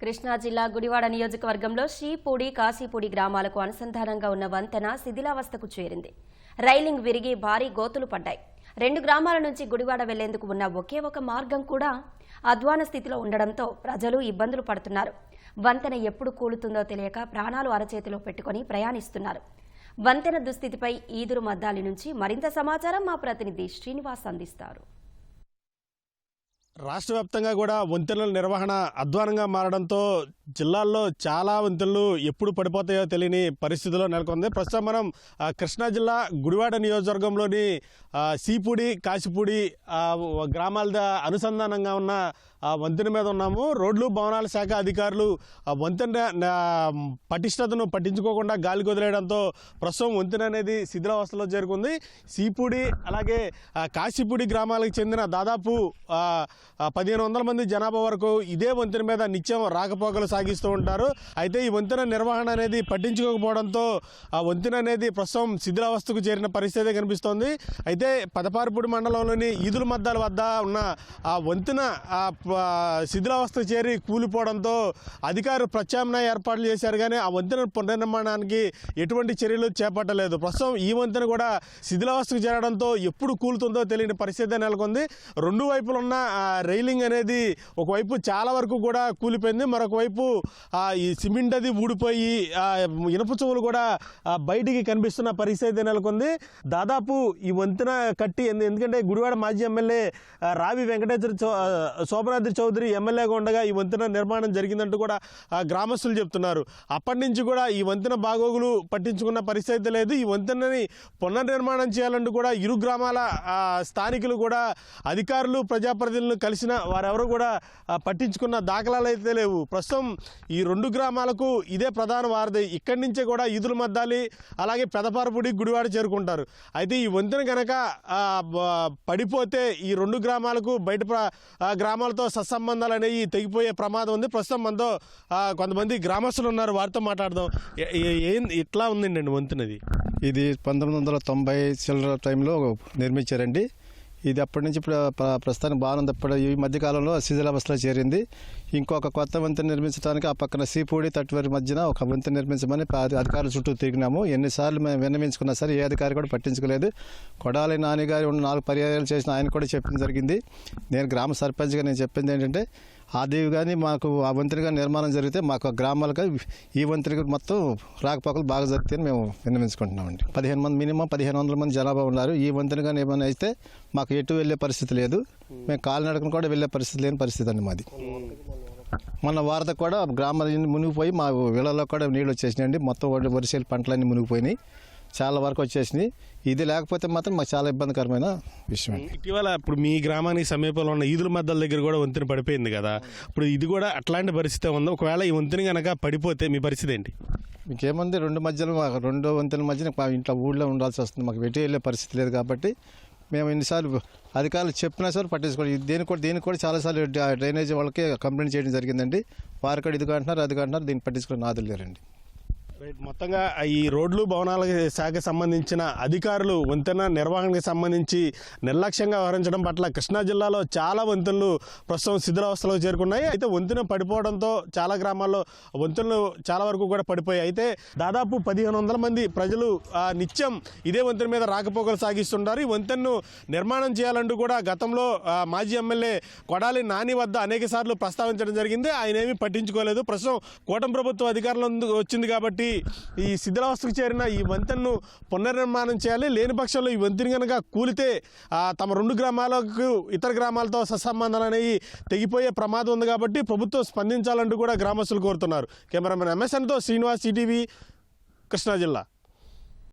కృష్ణా జిల్లా గుడివాడ నియోజకవర్గంలో శ్రీపూడి కాశీపూడి గ్రామాలకు అనుసంధానంగా ఉన్న వంతెన శిథిలావస్థకు చేరింది. రైలింగ్ విరిగి భారీ గోతులు పడ్డాయి. రెండు గ్రామాల నుంచి గుడివాడ వెళ్ళేందుకు ఉన్న ఒకే ఒక మార్గం కూడా అధ్వాన స్థితిలో ఉండడంతో ప్రజలు ఇబ్బందులు పడుతున్నారు. వంతెన ఎప్పుడు కూలుతుందో తెలియక ప్రాణాలు అరచేతిలో పెట్టుకొని ప్రయాణిస్తున్నారు. వంతెన దుస్థితిపై ఈదురు మద్దాలి నుంచి మరింత సమాచారం మా ప్రతినిధి శ్రీనివాస్ అందిస్తారు. రాష్ట్ర వ్యాప్తంగా కూడా వంతెనల నిర్వహణ అధ్వానంగా మారడంతో జిల్లాల్లో చాలా వంతెనలు ఎప్పుడు పడిపోతాయో తెలియని పరిస్థితిలో నెలకొంది. ప్రస్తుతం మనం కృష్ణా జిల్లా గుడివాడ నియోజకవర్గంలోని సీపూడి కాశీపూడి గ్రామాల అనుసంధానంగా ఉన్న వంతెన మీద ఉన్నాము. రోడ్లు భవనాల శాఖ అధికారులు వంతెన పటిష్టతను పట్టించుకోకుండా గాలికి వదిలేయడంతో ప్రస్తుతం వంతెన అనేది శిథిలావస్థలో చేరుకుంది. సీపూడి అలాగే కాశీపూడి గ్రామాలకు చెందిన దాదాపు పదిహేను వందల మంది జనాభా వరకు ఇదే వంతెన మీద నిత్యం రాకపోకలు సాగిస్తూ ఉంటారు. అయితే ఈ వంతెన నిర్వహణ అనేది పట్టించుకోకపోవడంతో ఆ వంతెన అనేది ప్రస్తుతం శిథిలావస్థకు చేరిన పరిస్థితి కనిపిస్తోంది. అయితే పదపారిపూడి మండలంలోని ఈదుల మద్దాల వద్ద ఉన్న ఆ వంతెన ఆ శిథిలావస్థ శిథిలావస్థకు చేరి కూలిపోవడంతో అధికారులు ప్రత్యామ్నాయ ఏర్పాట్లు చేశారు కానీ ఆ వంతెన పునర్నిర్మాణానికి ఎటువంటి చర్యలు చేపట్టలేదు. ప్రస్తుతం ఈ వంతెన కూడా శిథిలావస్థకు చేరడంతో ఎప్పుడు కూలుతుందో తెలియని పరిస్థితి నెలకొంది. రెండు వైపులు ఉన్న ఆ, రైలింగ్ అనేది ఒకవైపు చాలా వరకు కూడా కూలిపోయింది. మరొక వైపు ఈ సిమెంట్ అది ఊడిపోయి ఆ, ఇనుప చెవులు కూడా బయటికి కనిపిస్తున్న పరిస్థితి నెలకొంది. దాదాపు ఈ వంతెన కట్టి ఎందుకంటే గుడివాడ మాజీ ఎమ్మెల్యే రావి వెంకటేశ్వర చౌ- శోభనాద్రి చౌదరి ఎమ్మెల్యేగా ఉండగా ఈ వంతెన నిర్మాణం జరిగిందంటూ కూడా ఆ, గ్రామస్తులు చెప్తున్నారు. అప్పటి నుంచి కూడా ఈ వంతెన బాగోగులు పట్టించుకున్న పరిస్థితి లేదు. ఈ వంతెనని పునర్నిర్మాణం చేయాలంటూ కూడా ఇరు గ్రామాల స్థానికులు కూడా అధికారులు ప్రజాప్రతినిధులను కలిసిన వారెవరు కూడా పట్టించుకున్న దాఖలాలు అయితే లేవు. ప్రస్తుతం ఈ రెండు గ్రామాలకు ఇదే ప్రధాన వారధి. ఇక్కడి నుంచే కూడా ఈదుల మద్దాలి అలాగే పెదపారపుడి గుడివాడ చేరుకుంటారు. అయితే ఈ వంతెన కనుక పడిపోతే ఈ రెండు గ్రామాలకు బయట గ్రామాలతో సత్సంబంధాలు అనేవి తెగిపోయే ప్రమాదం ఉంది. ప్రస్తుతం మనతో కొంతమంది గ్రామస్తులు ఉన్నారు. వారితో మాట్లాడదాం. ఏం ఇట్లా ఉందండి వంతెనది? ఇది పంతొమ్మిది వందల తొంభై చిల్లర టైంలో నిర్మించారండి. ఇది అప్పటి నుంచి ఇప్పుడు ప్రస్తుతానికి బాగుంది. ఇప్పుడు ఈ మధ్యకాలంలో శిథిలావస్థలో చేరింది. ఇంకొక కొత్త వంతెన నిర్మించడానికి ఆ పక్కన సీపూడి తట్టువారి మధ్యన ఒక వంతెన నిర్మించమని ప- అధికారుల చుట్టూ తిరిగినాము. ఎన్నిసార్లు మేము విన్నవించుకున్నా సరే ఏ అధికారి కూడా పట్టించుకోలేదు. కొడాలి నాని ఉన్న నాలుగు పర్యాయాలు చేసిన ఆయన కూడా చెప్పడం జరిగింది. నేను గ్రామ సర్పంచ్గా నేను చెప్పింది ఏంటంటే ఆ దేవి కానీ మాకు ఆ వంతెన కానీ నిర్మాణం జరిగితే మాకు గ్రామాలకు ఈ వంతెనకి మొత్తం రాకపోకలు బాగా జరుగుతాయని మేము విన్నవించుకుంటున్నామండి. పదిహేను మంది మినిమం పదిహేను వందల మంది జనాభా ఉన్నారు. ఈ వంతెన కానీ ఏమైనా అయితే మాకు ఎటు వెళ్ళే పరిస్థితి లేదు. మేము కాలినడకను కూడా వెళ్ళే పరిస్థితి లేని పరిస్థితి అండి మాది. మొన్న వారద కూడా గ్రామాలన్నీ మునిగిపోయి మా వీళ్ళలో కూడా నీళ్ళు వచ్చేసినాయండి. మొత్తం వరిసేలు పంటలన్నీ మునిగిపోయినాయి. చాలా వరకు వచ్చేసినాయి ఇది లేకపోతే మాత్రం మాకు చాలా ఇబ్బందికరమైన విషయం ఇటీవల ఇప్పుడు మీ గ్రామానికి సమీపంలో ఉన్న ఈదుల మద్దల దగ్గర కూడా వంతెన పడిపోయింది కదా. ఇప్పుడు ఇది కూడా అట్లాంటి పరిస్థితి ఉంది ఒకవేళ ఈ వంతెన కనుక పడిపోతే మీ పరిస్థితి ఏంటి? ఇంకేముంది? రెండు మధ్యలో రెండు వంతెన మధ్యన మా ఇంట్లో ఊళ్ళో ఉండాల్సి వస్తుంది. మాకు వెటి వెళ్ళే పరిస్థితి లేదు కాబట్టి మేము ఎన్నిసార్లు అధికారులు చెప్పినా సరే పట్టించుకోవాలి దీనికి కూడా దీనికి కూడా చాలాసార్లు డ్రా- డ్రైనేజ్ వాళ్ళకి కంప్లైంట్ చేయడం జరిగిందండి. వారు కూడా ఇది అంటున్నారు అది అంటున్నారు దీన్ని పట్టించుకుని నాదులు లేరండి. మొత్తంగా ఈ రోడ్లు భవనాల శాఖ సంబంధించిన అధికారులు వంతెన నిర్వహణకు సంబంధించి నిర్లక్ష్యంగా వ్యవహరించడం పట్ల కృష్ణా జిల్లాలో చాలా వంతెనలు ప్రస్తుతం శిథిరావస్థలో చేరుకున్నాయి. అయితే వంతెన పడిపోవడంతో చాలా గ్రామాల్లో వంతెనలు చాలా వరకు కూడా పడిపోయాయి. అయితే దాదాపు పదిహేను వందల మంది ప్రజలు నిత్యం ఇదే వంతెన మీద రాకపోకలు సాగిస్తుంటారు. ఈ వంతెనను నిర్మాణం చేయాలంటూ కూడా గతంలో మాజీ ఎమ్మెల్యే కొడాలి నాని వద్ద అనేక సార్లు ప్రస్తావించడం జరిగింది. ఆయన ఏమీ పట్టించుకోలేదు. ప్రస్తుతం కూటమి ప్రభుత్వం అధికారంలో వచ్చింది కాబట్టి ఈ శిథిలావస్థకు చేరిన ఈ వంతెనను పునర్నిర్మాణం చేయాలి. లేని పక్షంలో ఈ వంతెన కనుక కూలితే తమ రెండు గ్రామాలకు ఇతర గ్రామాలతో సత్సంబంధాలు అనేవి తెగిపోయే ప్రమాదం ఉంది కాబట్టి ప్రభుత్వం స్పందించాలంటూ కూడా గ్రామస్తులు కోరుతున్నారు. కెమెరామెన్ ఎంఎస్ఎన్తో శ్రీనివాస్ సిటీవీ కృష్ణా జిల్లా.